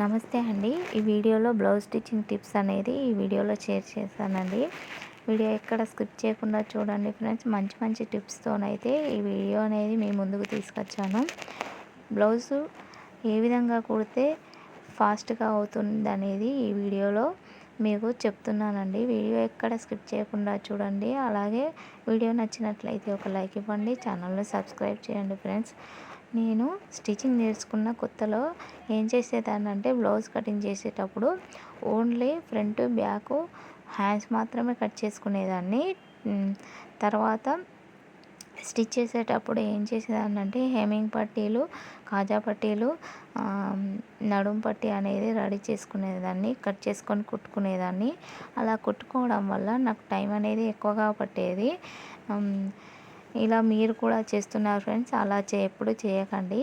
నమస్తే అండి. ఈ వీడియోలో బ్లౌజ్ స్టిచ్చింగ్ టిప్స్ అనేది ఈ వీడియోలో షేర్ చేశానండి. వీడియో ఎక్కడ స్కిప్ చేయకుండా చూడండి ఫ్రెండ్స్. మంచి మంచి టిప్స్తోనైతే ఈ వీడియో అనేది మీ ముందుకు తీసుకొచ్చాను. బ్లౌజు ఏ విధంగా కుడితే ఫాస్ట్గా అవుతుంది అనేది ఈ వీడియోలో మీకు చెప్తున్నానండి. వీడియో ఎక్కడ స్కిప్ చేయకుండా చూడండి. అలాగే వీడియో నచ్చినట్లయితే ఒక లైక్ ఇవ్వండి. ఛానల్ని సబ్స్క్రైబ్ చేయండి ఫ్రెండ్స్. నేను స్టిచ్చింగ్ నేర్చుకున్న కొత్తలో ఏం చేసేదాన్ని అంటే బ్లౌజ్ కటింగ్ చేసేటప్పుడు ఓన్లీ ఫ్రంట్ బ్యాక్ హ్యాండ్స్ మాత్రమే కట్ చేసుకునేదాన్ని. తర్వాత స్టిచ్ చేసేటప్పుడు ఏం చేసేదాన్ని అంటే హెమింగ్ పట్టీలు కాజా పట్టీలు నడుం పట్టీ అనేది రెడీ చేసుకునేదాన్ని కట్ చేసుకొని కుట్టుకునేదాన్ని. అలా కుట్టుకోవడం వల్ల నాకు టైం అనేది ఎక్కువగా పట్టేది. ఇలా మీరు కూడా చేస్తున్నారు ఫ్రెండ్స్. అలా చే ఎప్పుడు చేయకండి.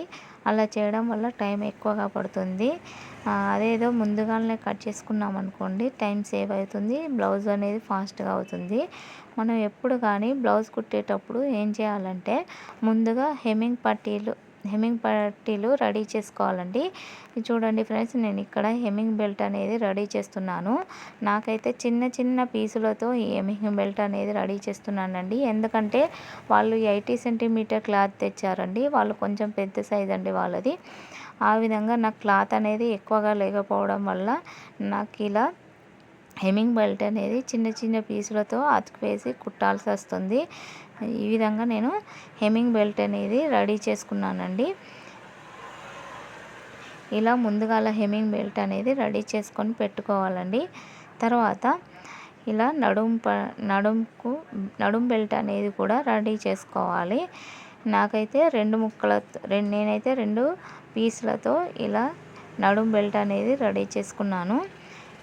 అలా చేయడం వల్ల టైం ఎక్కువగా పడుతుంది. అదేదో ముందుగానే కట్ చేసుకున్నాం అనుకోండి టైం సేవ్ అవుతుంది. బ్లౌజ్ అనేది ఫాస్ట్గా అవుతుంది. మనం ఎప్పుడు కానీ బ్లౌజ్ కుట్టేటప్పుడు ఏం చేయాలంటే ముందుగా హెమ్మింగ్ పట్టీలు హెమ్మింగ్ పట్టీలు రెడీ చేసుకోవాలండి. చూడండి ఫ్రెండ్స్ నేను ఇక్కడ హెమ్మింగ్ బెల్ట్ అనేది రెడీ చేస్తున్నాను. నాకైతే చిన్న చిన్న పీసులతో ఈ హెమ్మింగ్ బెల్ట్ అనేది రెడీ చేస్తున్నానండి. ఎందుకంటే వాళ్ళు ఎయిటీ సెంటీమీటర్ క్లాత్ తెచ్చారండి. వాళ్ళు కొంచెం పెద్ద సైజ్ అండి వాళ్ళది. ఆ విధంగా నాకు క్లాత్ అనేది ఎక్కువగా లేకపోవడం వల్ల నాకు ఇలా హెమ్మింగ్ బెల్ట్ అనేది చిన్న చిన్న పీసులతో అతుకువేసి కుట్టాల్సి వస్తుంది. ఈ విధంగా నేను హెమ్మింగ్ బెల్ట్ అనేది రెడీ చేసుకున్నానండి. ఇలా ముందుగా హెమ్మింగ్ బెల్ట్ అనేది రెడీ చేసుకొని పెట్టుకోవాలండి. తర్వాత ఇలా నడుం ప నడుంకు నడుం బెల్ట్ అనేది కూడా రెడీ చేసుకోవాలి. నాకైతే రెండు ముక్కల రెండు నేనైతే రెండు పీసులతో ఇలా నడుం బెల్ట్ అనేది రెడీ చేసుకున్నాను.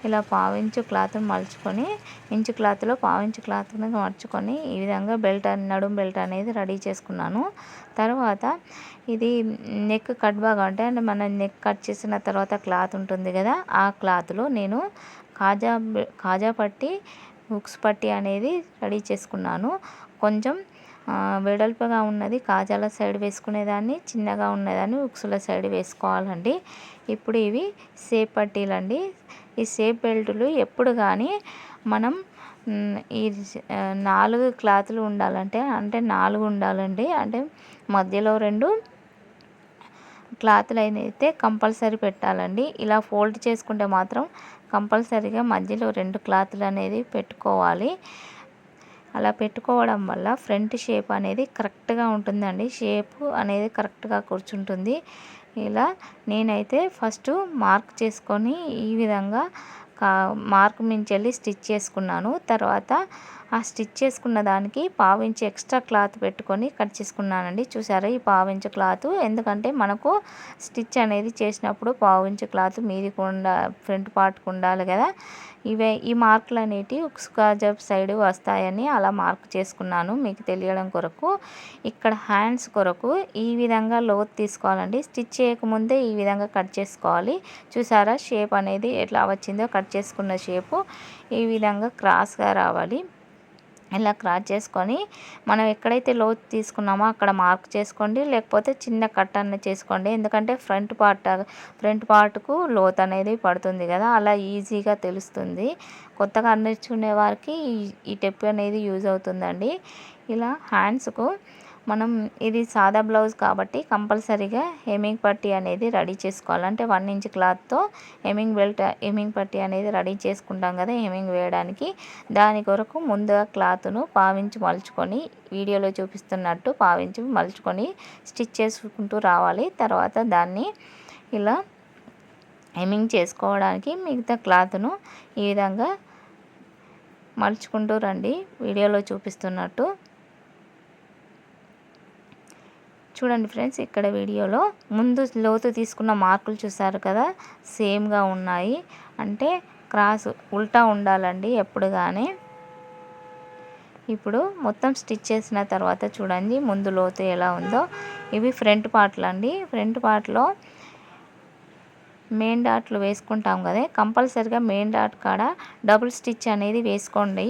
ఇలా పావించు క్లాత్ మలుచుకొని ఇంచు క్లాత్లో పావించు క్లాత్ని మర్చుకొని ఈ విధంగా బెల్ట్ నడుం బెల్ట్ అనేది రెడీ చేసుకున్నాను. తర్వాత ఇది నెక్ కట్ బాగా అంటే అంటే మన నెక్ కట్ చేసిన తర్వాత క్లాత్ ఉంటుంది కదా ఆ క్లాత్లో నేను కాజా కాజా పట్టి హుక్స్ పట్టి అనేది రెడీ చేసుకున్నాను. కొంచెం వెడల్పుగా ఉన్నది కాజాల సైడ్ వేసుకునేదాన్ని చిన్నగా ఉన్నదాన్ని ఉక్సుల సైడ్ వేసుకోవాలండి. ఇప్పుడు ఇవి సేప్ పట్టీలండి. ఈ సేఫ్ బెల్టులు ఎప్పుడు కానీ మనం ఈ నాలుగు క్లాతులు ఉండాలంటే అంటే నాలుగు ఉండాలండి. అంటే మధ్యలో రెండు క్లాతులు అయితే కంపల్సరీ పెట్టాలండి. ఇలా ఫోల్డ్ చేసుకుంటే మాత్రం కంపల్సరీగా మధ్యలో రెండు క్లాతులు అనేది పెట్టుకోవాలి. అలా పెట్టుకోవడం వల్ల ఫ్రంట్ షేప్ అనేది కరెక్ట్గా ఉంటుందండి. షేప్ అనేది కరెక్ట్గా కూర్చుంటుంది. ఇలా నేనైతే ఫస్ట్ మార్క్ చేసుకొని ఈ విధంగా మార్క్ మించెళ్ళి స్టిచ్ చేసుకున్నాను. తర్వాత ఆ స్టిచ్ చేసుకున్న దానికి పావించి ఎక్స్ట్రా క్లాత్ పెట్టుకొని కట్ చేసుకున్నానండి. చూసారా ఈ పావించు క్లాత్? ఎందుకంటే మనకు స్టిచ్ అనేది చేసినప్పుడు పావించు క్లాత్ మీదికి ఉండ ఫ్రంట్ పార్ట్కి ఉండాలి కదా. ఇవే ఈ మార్కులు అనేటివి స్కాజప్ సైడ్ వస్తాయని అలా మార్క్ చేసుకున్నాను మీకు తెలియడం కొరకు. ఇక్కడ హ్యాండ్స్ కొరకు ఈ విధంగా లోత్ తీసుకోవాలండి. స్టిచ్ చేయకముందే ఈ విధంగా కట్ చేసుకోవాలి. చూసారా షేప్ అనేది ఎట్లా వచ్చిందో కట్ చేసుకున్న షేపు ఈ విధంగా క్రాస్గా రావాలి. ఇలా క్రాస్ చేసుకొని మనం ఎక్కడైతే లోతు తీసుకున్నామో అక్కడ మార్క్ చేసుకోండి లేకపోతే చిన్న కట్ అన్న చేసుకోండి. ఎందుకంటే ఫ్రంట్ పార్ట్ ఫ్రంట్ పార్ట్కు లోత్ అనేది పడుతుంది కదా అలా ఈజీగా తెలుస్తుంది. కొత్తగా నేర్చుకునే వారికి ఈ టెప్ అనేది యూజ్ అవుతుందండి. ఇలా హ్యాండ్స్కు మనం ఇది సాదా బ్లౌజ్ కాబట్టి కంపల్సరీగా హెమింగ్ పట్టీ అనేది రెడీ చేసుకోవాలి. అంటే వన్ ఇంచ్ క్లాత్తో హెమింగ్ బెల్ట్ హెమింగ్ పట్టీ అనేది రెడీ చేసుకుంటాం కదా హెమింగ్ వేయడానికి. దాని కొరకు ముందుగా క్లాత్ను పావించి మలుచుకొని వీడియోలో చూపిస్తున్నట్టు పావించి మలుచుకొని స్టిచ్ చేసుకుంటూ రావాలి. తర్వాత దాన్ని ఇలా హెమింగ్ చేసుకోవడానికి మిగతా క్లాత్ను ఈ విధంగా మలుచుకుంటూ రండి. వీడియోలో చూపిస్తున్నట్టు చూడండి ఫ్రెండ్స్ ఇక్కడ వీడియోలో ముందు లోతు తీసుకున్న మార్కులు చూసారు కదా సేమ్గా ఉన్నాయి. అంటే క్రాస్ ఉల్టా ఉండాలండి ఎప్పుడు కానీ ఇప్పుడు మొత్తం స్టిచ్ చేసిన తర్వాత చూడండి ముందు లోతు ఎలా ఉందో. ఇవి ఫ్రంట్ పార్ట్లు అండి. ఫ్రంట్ పార్ట్లో మెయిన్ డాట్లు వేసుకుంటాం కదా. కంపల్సరిగా మెయిన్ డాట్ కాడ డబుల్ స్టిచ్ అనేది వేసుకోండి.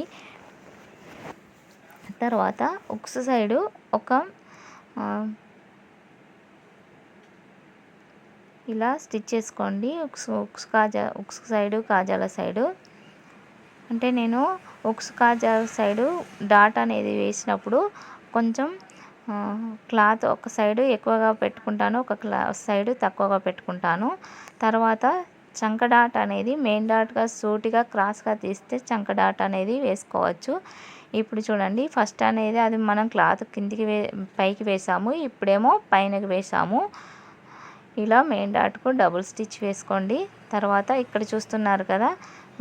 తర్వాత ఒక సైడు ఒక ఇలా స్టిచ్ చేసుకోండి. ఉక్స్ కాజా ఉక్స్ సైడు కాజాల సైడు. అంటే నేను ఉక్స్ కాజాల సైడు డాట్ అనేది వేసినప్పుడు కొంచెం క్లాత్ ఒక సైడు ఎక్కువగా పెట్టుకుంటాను ఒక క్లా సైడు తక్కువగా పెట్టుకుంటాను. తర్వాత చంక డాట్ అనేది మెయిన్ డాట్గా సూటిగా క్రాస్గా తీస్తే చంక డాట్ అనేది వేసుకోవచ్చు. ఇప్పుడు చూడండి ఫస్ట్ అనేది అది మనం క్లాత్ కిందికి వే పైకి వేసాము. ఇప్పుడేమో పైనకి వేసాము. ఇలా మెయిన్ డాట్కు డబుల్ స్టిచ్ వేసుకోండి. తర్వాత ఇక్కడ చూస్తున్నారు కదా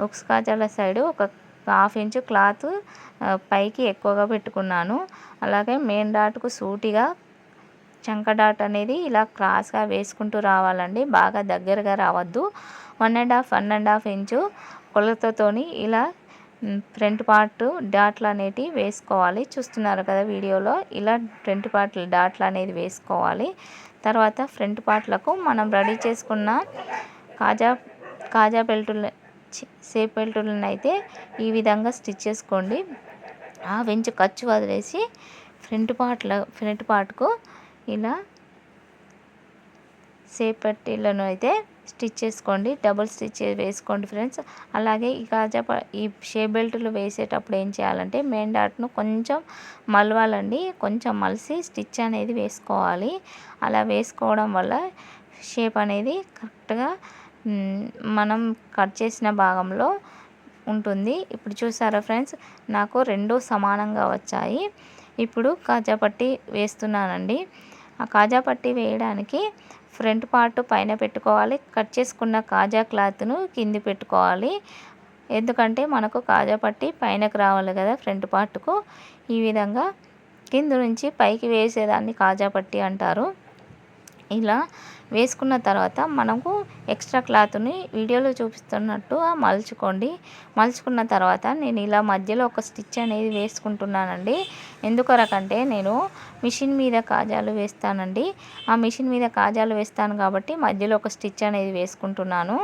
ఉక్స్ కాజాల సైడు ఒక హాఫ్ ఇంచు క్లాత్ పైకి ఎక్కువగా పెట్టుకున్నాను. అలాగే మెయిన్ డాట్కు సూటిగా చంక డాట్ అనేది ఇలా క్రాస్గా వేసుకుంటూ రావాలండి. బాగా దగ్గరగా రావద్దు. One and half one and half inch కొలతతోని ఇలా ఫ్రంట్ పార్ట్ డాట్లు అనేటివి వేసుకోవాలి. చూస్తున్నారు కదా వీడియోలో ఇలా ఫ్రంట్ పార్ట్ డాట్లు అనేది వేసుకోవాలి. తర్వాత ఫ్రంట్ పార్ట్లకు మనం రెడీ చేసుకున్న కాజా కాజా బెల్టులు సేప్ బెల్టులను అయితే ఈ విధంగా స్టిచ్ చేసుకోండి. ఆ వెంచు ఖర్చు వదిలేసి ఫ్రంట్ పార్ట్ల ఫ్రంట్ పార్ట్కు ఇలా సేప్ అయితే స్టిచ్ చేసుకోండి డబుల్ స్టిచ్ వేసుకోండి ఫ్రెండ్స్. అలాగే ఈ కాజా ఈ షే బెల్ట్లు వేసేటప్పుడు ఏం చేయాలంటే మెయిన్ డాట్ను కొంచెం మలవాలండి. కొంచెం మలిసి స్టిచ్ అనేది వేసుకోవాలి. అలా వేసుకోవడం వల్ల షేప్ అనేది కరెక్ట్గా మనం కట్ చేసిన భాగంలో ఉంటుంది. ఇప్పుడు చూసారా ఫ్రెండ్స్ నాకు రెండు సమానంగా వచ్చాయి. ఇప్పుడు కాజా పట్టి వేస్తున్నానండి. ఆ కాజా పట్టి వేయడానికి ఫ్రంట్ పార్ట్ పైన పెట్టుకోవాలి. కట్ చేసుకున్న కాజా క్లాత్ను కింది పెట్టుకోవాలి. ఎందుకంటే మనకు కాజా పట్టి పైనకు రావాలి కదా ఫ్రంట్ పార్ట్కు. ఈ విధంగా కింద నుంచి పైకి వేసేదాన్ని కాజా పట్టి అంటారు. ఇలా వేసుకున్న తర్వాత మనకు ఎక్స్ట్రా క్లాత్ని వీడియోలో చూపిస్తున్నట్టు మలుచుకోండి. మలుచుకున్న తర్వాత నేను ఇలా మధ్యలో ఒక స్టిచ్ అనేది వేసుకుంటున్నానండి. ఎందుకొరకంటే నేను మిషన్ మీద కాజాలు వేస్తానండి. ఆ మిషన్ మీద కాజాలు వేస్తాను కాబట్టి మధ్యలో ఒక స్టిచ్ అనేది వేసుకుంటున్నాను.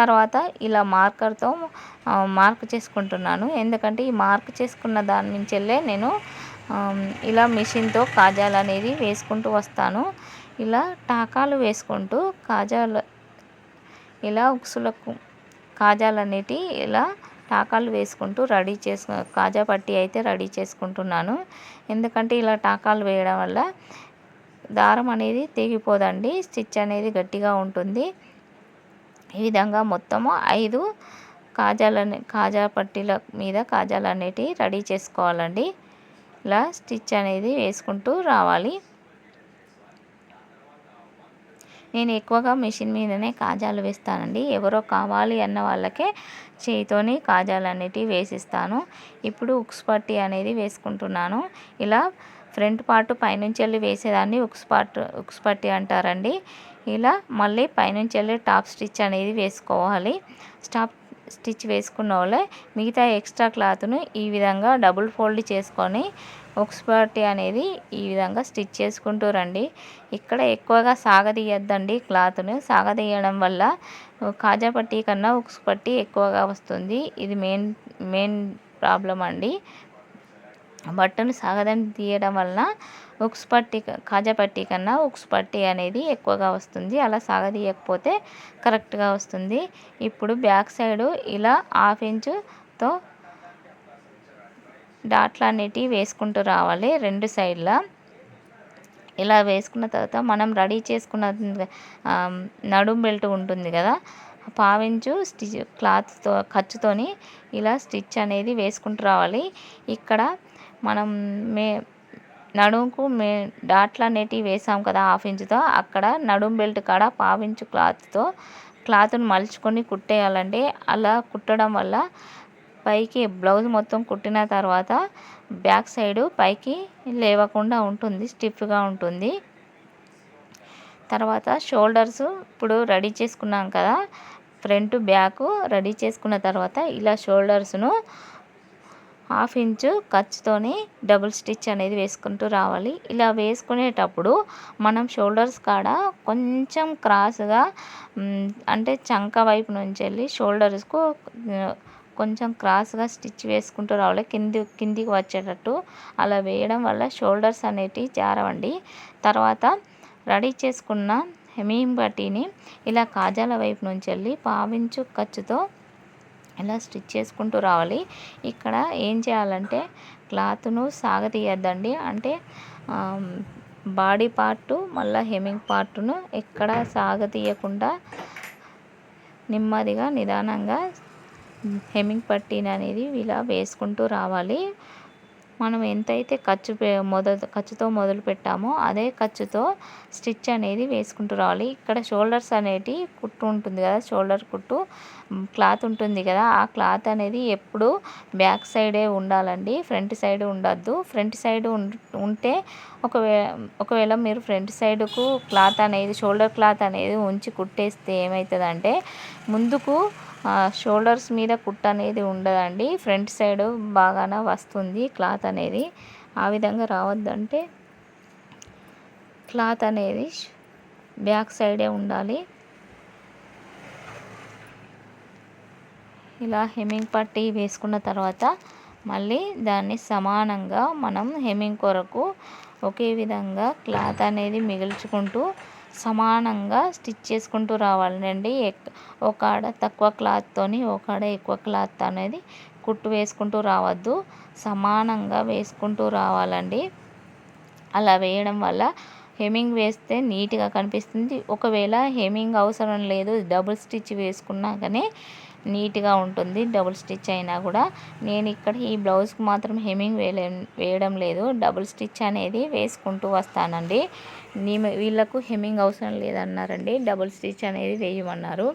తర్వాత ఇలా మార్కర్తో మార్క్ చేసుకుంటున్నాను. ఎందుకంటే ఈ మార్క్ చేసుకున్న దాని నుంచెల్లే నేను ఇలా మిషన్తో కాజాలు అనేది వేసుకుంటూ వస్తాను. ఇలా టాకాలు వేసుకుంటూ కాజాలు ఇలా ఉక్సులకు కాజాలు అనేటివి ఇలా టాకాలు వేసుకుంటూ రెడీ చేసు కాజా పట్టి అయితే రెడీ చేసుకుంటున్నాను. ఎందుకంటే ఇలా టాకాలు వేయడం వల్ల దారం అనేది తెగిపోదండి స్టిచ్ అనేది గట్టిగా ఉంటుంది. ఈ విధంగా మొత్తము ఐదు కాజాలని కాజా పట్టీల మీద కాజాలు అనేటివి రెడీ చేసుకోవాలండి. ఇలా స్టిచ్ అనేది వేసుకుంటూ రావాలి. నేను ఎక్కువగా మిషన్ మీదనే కాజాలు వేస్తానండి. ఎవరో కావాలి అన్న వాళ్ళకే చేయితోని కాజాలు అనేటివి వేసిస్తాను. ఇప్పుడు ఉక్స్ పట్టి అనేది వేసుకుంటున్నాను. ఇలా ఫ్రంట్ పార్ట్ పైనుంచి వెళ్ళి వేసేదాన్ని ఉక్స్ పార్ట్ ఉక్స్ పట్టి అంటారండి. ఇలా మళ్ళీ పైనుంచి వెళ్ళి టాప్ స్టిచ్ అనేది వేసుకోవాలి. స్టాప్ స్టిచ్ వేసుకున్న వాళ్ళే మిగతా ఎక్స్ట్రా క్లాత్ను ఈ విధంగా డబుల్ ఫోల్డ్ చేసుకొని పట్టి అనేది ఈ విధంగా స్టిచ్ చేసుకుంటూ రండి. ఇక్కడ ఎక్కువగా సాగదీయద్దండి క్లాత్ను. సాగదీయడం వల్ల కాజా పట్టీ కన్నా ఉక్స్ పట్టి ఎక్కువగా వస్తుంది. ఇది మెయిన్ మెయిన్ ప్రాబ్లం అండి. బట్టను సాగదని తీయడం వలన ఉక్స్ పట్టి కాజా పట్టి కన్నా ఉక్స్ పట్టి అనేది ఎక్కువగా వస్తుంది. అలా సాగదీయకపోతే కరెక్ట్గా వస్తుంది. ఇప్పుడు బ్యాక్ సైడు ఇలా హాఫ్ ఇంచుతో డాట్లు అనేటివి వేసుకుంటూ రావాలి రెండు సైడ్ల. ఇలా వేసుకున్న తర్వాత మనం రెడీ చేసుకున్న నడుం బెల్ట్ ఉంటుంది కదా పావించు స్టిచ్ క్లాత్తో ఖర్చుతోని ఇలా స్టిచ్ అనేది వేసుకుంటూ రావాలి. ఇక్కడ మనం మే నడుముకు మే డాట్లు అనేటివి వేసాం కదా హాఫ్ ఇంచుతో అక్కడ నడుం బెల్ట్ కాడ పావించు క్లాత్తో క్లాత్ని మలుచుకొని కుట్టేయాలండి అలా కుట్టడం వల్ల పైకి బ్లౌజ్ మొత్తం కుట్టిన తర్వాత బ్యాక్ సైడ్ పైకి లేవకుండా ఉంటుంది స్టిఫ్గా ఉంటుంది. తర్వాత షోల్డర్స్ ఇప్పుడు రెడీ చేసుకున్నాం కదా ఫ్రంట్ బ్యాక్ రెడీ చేసుకున్న తర్వాత ఇలా షోల్డర్స్ను హాఫ్ ఇంచు ఖర్చుతోని డబుల్ స్టిచ్ అనేది వేసుకుంటూ రావాలి. ఇలా వేసుకునేటప్పుడు మనం షోల్డర్స్ కాడ కొంచెం క్రాస్గా అంటే చంక వైపు నుంచి వెళ్ళి షోల్డర్స్కు కొంచెం క్రాస్గా స్టిచ్ వేసుకుంటూ రావాలి. కింది కిందికి వచ్చేటట్టు అలా వేయడం వల్ల షోల్డర్స్ అనేటివి జారవండి. తర్వాత రెడీ చేసుకున్న హెమీం బట్టీని ఇలా కాజాల వైపు నుంచి వెళ్ళి పావించు ఖర్చుతో ఇలా స్టిచ్ చేసుకుంటూ రావాలి. ఇక్కడ ఏం చేయాలంటే క్లాత్ను సాగతీయద్దండి. అంటే బాడీ పార్టు మళ్ళీ హెమింగ్ పార్టును ఎక్కడ సాగతీయకుండా నెమ్మదిగా నిదానంగా హెమ్మింగ్ పట్టీని అనేది ఇలా వేసుకుంటూ రావాలి. మనం ఎంతైతే ఖర్చు మొదలు ఖర్చుతో మొదలు పెట్టామో అదే ఖర్చుతో స్టిచ్ అనేది వేసుకుంటూ రావాలి. ఇక్కడ షోల్డర్స్ అనేటి కుట్టు ఉంటుంది కదా షోల్డర్ కుట్టు క్లాత్ ఉంటుంది కదా ఆ క్లాత్ అనేది ఎప్పుడు బ్యాక్ సైడే ఉండాలండి ఫ్రంట్ సైడ్ ఉండద్దు. ఫ్రంట్ సైడ్ ఉంటే ఒకవేళ ఒకవేళ మీరు ఫ్రంట్ సైడ్కు క్లాత్ అనేది షోల్డర్ క్లాత్ అనేది ఉంచి కుట్టేస్తే ఏమవుతుందంటే ముందుకు షోల్డర్స్ మీద కుట్ అనేది ఉండదండి. ఫ్రంట్ సైడ్ బాగానే వస్తుంది క్లాత్ అనేది. ఆ విధంగా రావద్దంటే క్లాత్ అనేది బ్యాక్ సైడే ఉండాలి. ఇలా హెమ్మింగ్ పట్టి వేసుకున్న తర్వాత మళ్ళీ దాన్ని సమానంగా మనం హెమ్మింగ్ కొరకు ఒకే విధంగా క్లాత్ అనేది మిగిల్చుకుంటూ సమానంగా స్టిచ్ చేసుకుంటూ రావాలండి. ఒక ఆడ తక్కువ క్లాత్తోని ఒక ఆడ ఎక్కువ క్లాత్ అనేది కుట్టు వేసుకుంటూ రావద్దు. సమానంగా వేసుకుంటూ రావాలండి. అలా వేయడం వల్ల హెమ్మింగ్ వేస్తే నీట్గా కనిపిస్తుంది. ఒకవేళ హెమ్మింగ్ అవసరం లేదు డబుల్ స్టిచ్ వేసుకున్నా కానీ నీట్గా ఉంటుంది. డబుల్ స్టిచ్ అయినా కూడా. నేను ఇక్కడ ఈ బ్లౌజ్కి మాత్రం హెమ్మింగ్ వేయలే వేయడం లేదు. డబుల్ స్టిచ్ అనేది వేసుకుంటూ వస్తానండి. వీళ్ళకు హెమ్మింగ్ అవసరం లేదన్నారండి. డబుల్ స్టిచ్ అనేది వేయమన్నారు.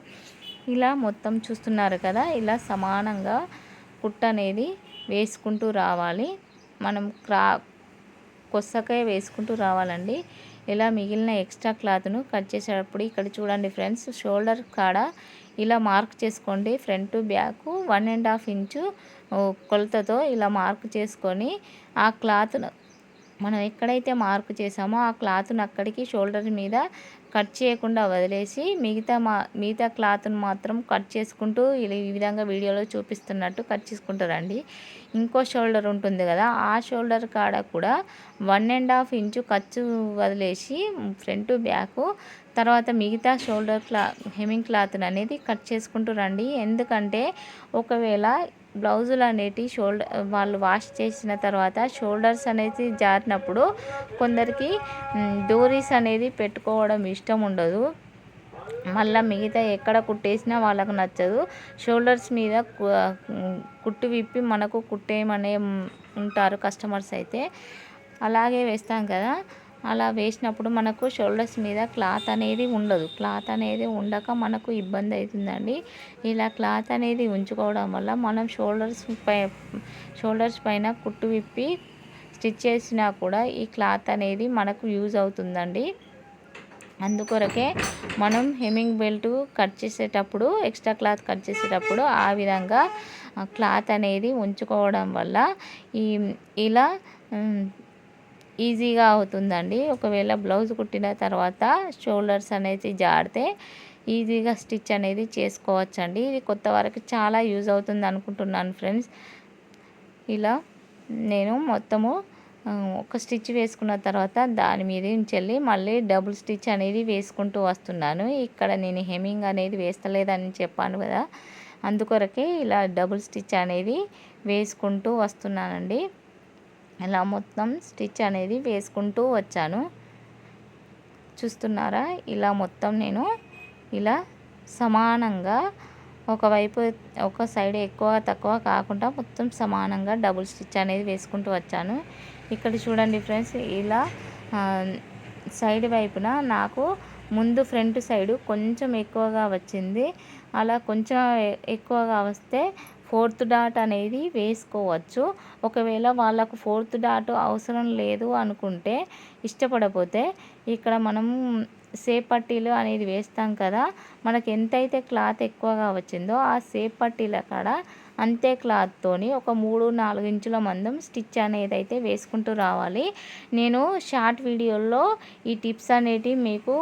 ఇలా మొత్తం చూస్తున్నారు కదా ఇలా సమానంగా కుట్ట అనేది వేసుకుంటూ రావాలి. మనం క్రా కొස්සకాయ వేసుకుంటూ రావాలండి. ఇలా మిగిలిన ఎక్స్ట్రా క్లాత్ను కట్ చేసేటప్పుడు ఇక్కడ చూడండి ఫ్రెండ్స్ షోల్డర్ కాడ ఇలా మార్క్ చేసుకోండి front back one and half inch కొలతతో ఇలా మార్క్ చేసుకొని ఆ క్లాత్ను మనం ఎక్కడైతే మార్క్ చేసామో ఆ క్లాత్ను అక్కడికి షోల్డర్ మీద కట్ చేయకుండా వదిలేసి మిగతా మా మిగతా క్లాత్ను మాత్రం కట్ చేసుకుంటూ ఈ విధంగా వీడియోలో చూపిస్తున్నట్టు కట్ చేసుకుంటారండి ఇంకో షోల్డర్ ఉంటుంది కదా ఆ షోల్డర్ కాడ కూడా వన్ అండ్ హాఫ్ ఇంచు ఖర్చు వదిలేసి ఫ్రంట్ బ్యాక్ తర్వాత మిగతా షోల్డర్ క్లా హెమింగ్ క్లాత్ అనేది కట్ చేసుకుంటూ రండి. ఎందుకంటే ఒకవేళ బ్లౌజులు అనేటివి షోల్డర్ వాళ్ళు వాష్ చేసిన తర్వాత షోల్డర్స్ అనేది జారినప్పుడు కొందరికి డోరీస్ అనేది పెట్టుకోవడం ఇష్టం ఉండదు. మళ్ళీ మిగతా ఎక్కడ కుట్టేసినా వాళ్ళకు నచ్చదు. షోల్డర్స్ మీద కుట్టు విప్పి మనకు కుట్టేయమనే ఉంటారు కస్టమర్స్ అయితే. అలాగే వేస్తాం కదా. అలా వేసినప్పుడు మనకు షోల్డర్స్ మీద క్లాత్ అనేది ఉండదు. క్లాత్ అనేది ఉండక మనకు ఇబ్బంది అవుతుందండి. ఇలా క్లాత్ అనేది ఉంచుకోవడం వల్ల మనం షోల్డర్స్ పై షోల్డర్స్ పైన కుట్టు విప్పి స్టిచ్ చేసినా కూడా ఈ క్లాత్ అనేది మనకు యూజ్ అవుతుందండి. అందుకొరకే మనం హెమ్మింగ్ బెల్ట్ కట్ చేసేటప్పుడు ఎక్స్ట్రా క్లాత్ కట్ చేసేటప్పుడు ఆ విధంగా క్లాత్ అనేది ఉంచుకోవడం వల్ల ఈ ఇలా ఈజీగా అవుతుందండి. ఒకవేళ బ్లౌజ్ కుట్టిన తర్వాత షోల్డర్స్ అనేది జాడితే ఈజీగా స్టిచ్ అనేది చేసుకోవచ్చండి. ఇది కొత్త వరకు చాలా యూజ్ అవుతుంది అనుకుంటున్నాను ఫ్రెండ్స్. ఇలా నేను మొత్తము ఒక స్టిచ్ వేసుకున్న తర్వాత దాని మీద వెళ్ళి మళ్ళీ డబుల్ స్టిచ్ అనేది వేసుకుంటూ వస్తున్నాను. ఇక్కడ నేను హెమింగ్ అనేది వేస్తలేదని చెప్పాను కదా. అందుకొరకే ఇలా డబుల్ స్టిచ్ అనేది వేసుకుంటూ వస్తున్నానండి. ఇలా మొత్తం స్టిచ్ అనేది వేసుకుంటూ వచ్చాను. చూస్తున్నారా? ఇలా మొత్తం నేను ఇలా సమానంగా ఒకవైపు ఒక సైడ్ ఎక్కువ తక్కువ కాకుండా మొత్తం సమానంగా డబుల్ స్టిచ్ అనేది వేసుకుంటూ వచ్చాను. ఇక్కడ చూడండి ఫ్రెండ్స్ ఇలా సైడ్ వైపున నాకు ముందు ఫ్రంట్ సైడు కొంచెం ఎక్కువగా వచ్చింది. అలా కొంచెం ఎక్కువగా వస్తే ఫోర్త్ డాట్ అనేది వేసుకోవచ్చు. ఒకవేళ వాళ్ళకు ఫోర్త్ డాట్ అవసరం లేదు అనుకుంటే ఇష్టపడపోతే ఇక్కడ మనం సేప్ పట్టీలు అనేది వేస్తాం కదా మనకు ఎంతైతే క్లాత్ ఎక్కువగా వచ్చిందో ఆ సేప్ పట్టీల కాడ అంతే క్లాత్తోని ఒక మూడు నాలుగు ఇంచుల మందం స్టిచ్ అనేది అయితే వేసుకుంటూ రావాలి. నేను షార్ట్ వీడియోల్లో ఈ టిప్స్ అనేటివి మీకు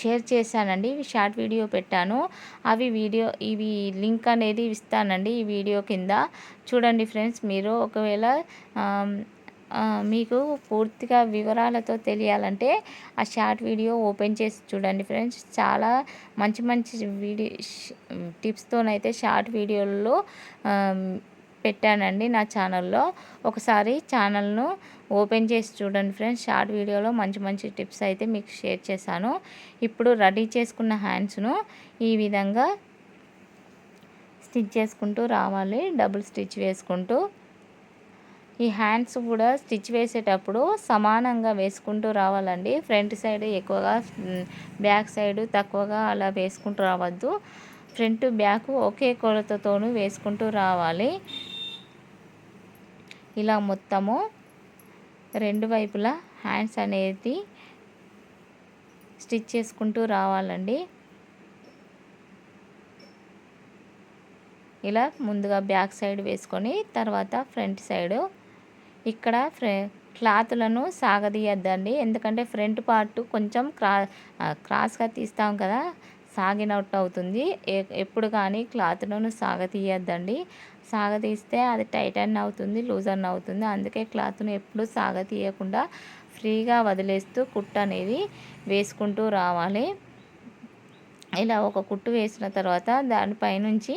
షేర్ చేశానండి. షార్ట్ వీడియో పెట్టాను. అవి వీడియో ఇవి లింక్ అనేది ఇస్తానండి ఈ వీడియో కింద. చూడండి ఫ్రెండ్స్ మీరు ఒకవేళ మీకు పూర్తిగా వివరాలతో తెలియాలంటే ఆ షార్ట్ వీడియో ఓపెన్ చేసి చూడండి ఫ్రెండ్స్. చాలా మంచి మంచి వీడియో టిప్స్తోనైతే షార్ట్ వీడియోల్లో పెట్టానండి నా ఛానల్లో. ఒకసారి ఛానల్ను ఓపెన్ చేసి చూడండి ఫ్రెండ్స్. షార్ట్ వీడియోలో మంచి మంచి టిప్స్ అయితే మీకు షేర్ చేశాను. ఇప్పుడు రెడీ చేసుకున్న హ్యాండ్స్ను ఈ విధంగా స్టిచ్ చేసుకుంటూ రావాలి. డబుల్ స్టిచ్ వేసుకుంటూ. ఈ హ్యాండ్స్ కూడా స్టిచ్ వేసేటప్పుడు సమానంగా వేసుకుంటూ రావాలండి. ఫ్రంట్ సైడ్ ఎక్కువగా బ్యాక్ సైడ్ తక్కువగా అలా వేసుకుంటూ రావద్దు. ఫ్రంట్ బ్యాక్ ఒకే కొలతతోనూ వేసుకుంటూ రావాలి. ఇలా మొత్తము రెండు వైపులా హ్యాండ్స్ అనేది స్టిచ్ చేసుకుంటూ రావాలండి. ఇలా ముందుగా బ్యాక్ సైడ్ వేసుకొని తర్వాత ఫ్రంట్ సైడు ఇక్కడ ఫ్రె క్లాతులను సాగదీయద్దండి. ఎందుకంటే ఫ్రంట్ పార్ట్ కొంచెం క్రా క్రాస్గా తీస్తాం కదా సాగినట్టు అవుతుంది. ఎప్పుడు కానీ క్లాత్లను సాగతీయద్దండి సాగతీస్తే అది టైటన్ అవుతుంది లూజన్ అవుతుంది. అందుకే క్లాత్ను ఎప్పుడు సాగతీయకుండా ఫ్రీగా వదిలేస్తూ కుట్టు అనేది వేసుకుంటూ రావాలి. ఇలా ఒక కుట్టు వేసిన తర్వాత దానిపైనుంచి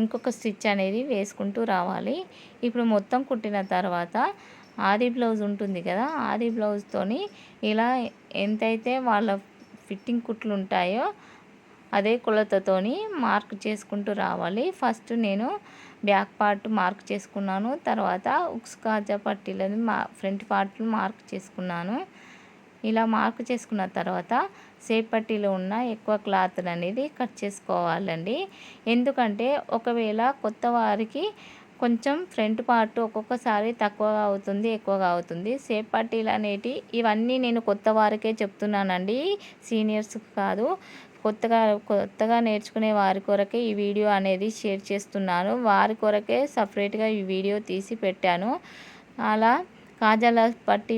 ఇంకొక స్టిచ్ అనేది వేసుకుంటూ రావాలి. ఇప్పుడు మొత్తం కుట్టిన తర్వాత ఆది బ్లౌజ్ ఉంటుంది కదా ఆది బ్లౌజ్తోని ఇలా ఎంతైతే వాళ్ళ ఫిట్టింగ్ కుట్లు ఉంటాయో అదే కొలతతోని మార్క్ చేసుకుంటూ రావాలి. ఫస్ట్ నేను బ్యాక్ పార్ట్ మార్క్ చేసుకున్నాను. తర్వాత ఉక్స్ కాజా పట్టీలని మా ఫ్రంట్ పార్ట్ని మార్క్ చేసుకున్నాను. ఇలా మార్క్ చేసుకున్న తర్వాత సేప్ పట్టీలో ఉన్న ఎక్కువ క్లాత్ అనేది కట్ చేసుకోవాలండి. ఎందుకంటే ఒకవేళ కొత్త వారికి కొంచెం ఫ్రంట్ పార్ట్ ఒక్కొక్కసారి తక్కువగా అవుతుంది ఎక్కువగా అవుతుంది. సేఫ్ పట్టీలు అనేటి ఇవన్నీ నేను కొత్త వారికే చెప్తున్నానండి. సీనియర్స్ కాదు. కొత్తగా కొత్తగా నేర్చుకునే వారి కొరకే ఈ వీడియో అనేది షేర్ చేస్తున్నాను. వారి కొరకే సపరేట్గా ఈ వీడియో తీసి పెట్టాను. అలా కాజాల పట్టి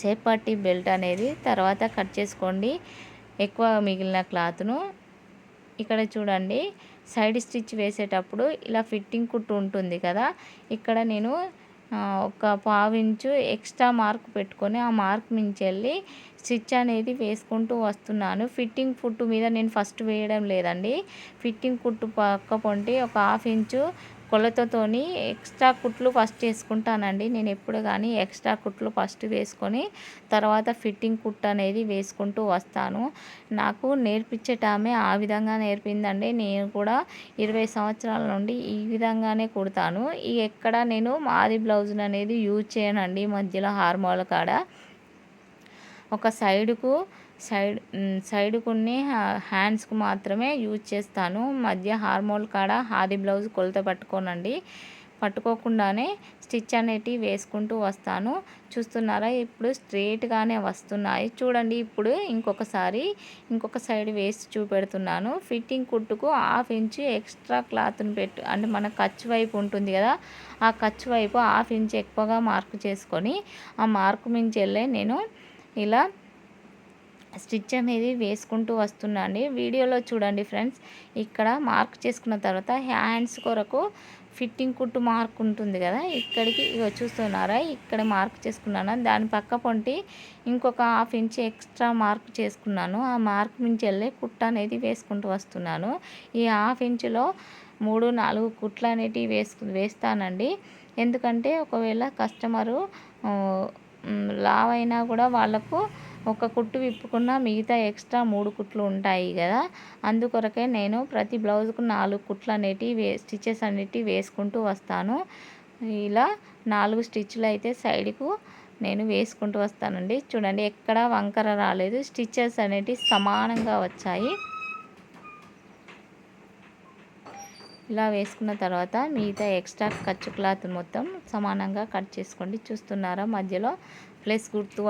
షేప్ పట్టి బెల్ట్ అనేది తర్వాత కట్ చేసుకోండి. ఎక్కువ మిగిలిన క్లాత్ను. ఇక్కడ చూడండి సైడ్ స్టిచ్ వేసేటప్పుడు ఇలా ఫిట్టింగ్ కుట్టు ఉంటుంది కదా ఇక్కడ నేను ఒక పావించు ఎక్స్ట్రా మార్క్ పెట్టుకొని ఆ మార్క్ మించి వెళ్ళి స్టిచ్ అనేది వేసుకుంటూ వస్తున్నాను. ఫిట్టింగ్ కుట్టు మీద నేను ఫస్ట్ వేయడం లేదండి. ఫిట్టింగ్ కుట్టు పక్క పొంటి ఒక హాఫ్ ఇంచు కొలతతోని ఎక్స్ట్రా కుట్లు ఫస్ట్ వేసుకుంటానండి. నేను ఎప్పుడు కానీ ఎక్స్ట్రా కుట్లు ఫస్ట్ వేసుకొని తర్వాత ఫిట్టింగ్ కుట్ అనేది వేసుకుంటూ వస్తాను. నాకు నేర్పించటమే ఆ విధంగా నేర్పిందండి. నేను కూడా ఇరవై సంవత్సరాల నుండి ఈ విధంగానే కుడతాను. ఈ ఎక్కడ నేను మాది బ్లౌజ్ అనేది యూజ్ చేయనండి. మధ్యలో హార్మోల కాడ. ఒక సైడుకు సైడ్ సైడ్కుని హ్యాండ్స్కు మాత్రమే యూజ్ చేస్తాను. మధ్య హార్మోల్ కాడ హాది బ్లౌజ్ కొలత పట్టుకోనండి. పట్టుకోకుండానే స్టిచ్ అనేటివి వేసుకుంటూ వస్తాను. చూస్తున్నారా? ఇప్పుడు స్ట్రేట్గానే వస్తున్నాయి. చూడండి ఇప్పుడు ఇంకొకసారి ఇంకొక సైడ్ వేసి చూపెడుతున్నాను. ఫిట్టింగ్ కుట్టుకు హాఫ్ ఇంచ్ ఎక్స్ట్రా క్లాత్ని పెట్టు అంటే మన ఖర్చు వైపు ఉంటుంది కదా ఆ ఖర్చు వైపు హాఫ్ ఇంచ్ ఎక్కువగా మార్క్ చేసుకొని ఆ మార్క్ మించి వెళ్ళే నేను ఇలా స్టిచ్ అనేది వేసుకుంటూ వస్తున్నాండి వీడియోలో చూడండి ఫ్రెండ్స్. ఇక్కడ మార్క్ చేసుకున్న తర్వాత హ్యాండ్స్ కొరకు ఫిట్టింగ్ కుట్టు మార్క్ ఉంటుంది కదా. ఇక్కడికి ఇక చూస్తున్నారా? ఇక్కడ మార్క్ చేసుకున్నాను. దాని పక్క పొంటి ఇంకొక హాఫ్ ఇంచ్ ఎక్స్ట్రా మార్క్ చేసుకున్నాను. ఆ మార్క్ నుంచి వెళ్ళి కుట్ట అనేది వేసుకుంటూ వస్తున్నాను. ఈ హాఫ్ ఇంచులో మూడు నాలుగు కుట్లు అనేటివి వేసుకు వేస్తానండి. ఎందుకంటే ఒకవేళ కస్టమరు లావ్ అయినా కూడా వాళ్ళకు ఒక కుట్టు విప్పుకున్న మిగతా ఎక్స్ట్రా మూడు కుట్లు ఉంటాయి కదా. అందుకొరకే నేను ప్రతి బ్లౌజ్కు నాలుగు కుట్లు అనేటివి వే స్టిచెస్ అనేటివి వేసుకుంటూ వస్తాను. ఇలా నాలుగు స్టిచ్లు అయితే సైడ్కు నేను వేసుకుంటూ వస్తానండి. చూడండి ఎక్కడ వంకర రాలేదు. స్టిచెస్ అనేటివి సమానంగా వచ్చాయి. ఇలా వేసుకున్న తర్వాత మిగతా ఎక్స్ట్రా ఖర్చు క్లాత్ మొత్తం సమానంగా కట్ చేసుకోండి. చూస్తున్నారా మధ్యలో ప్లస్ గుర్తు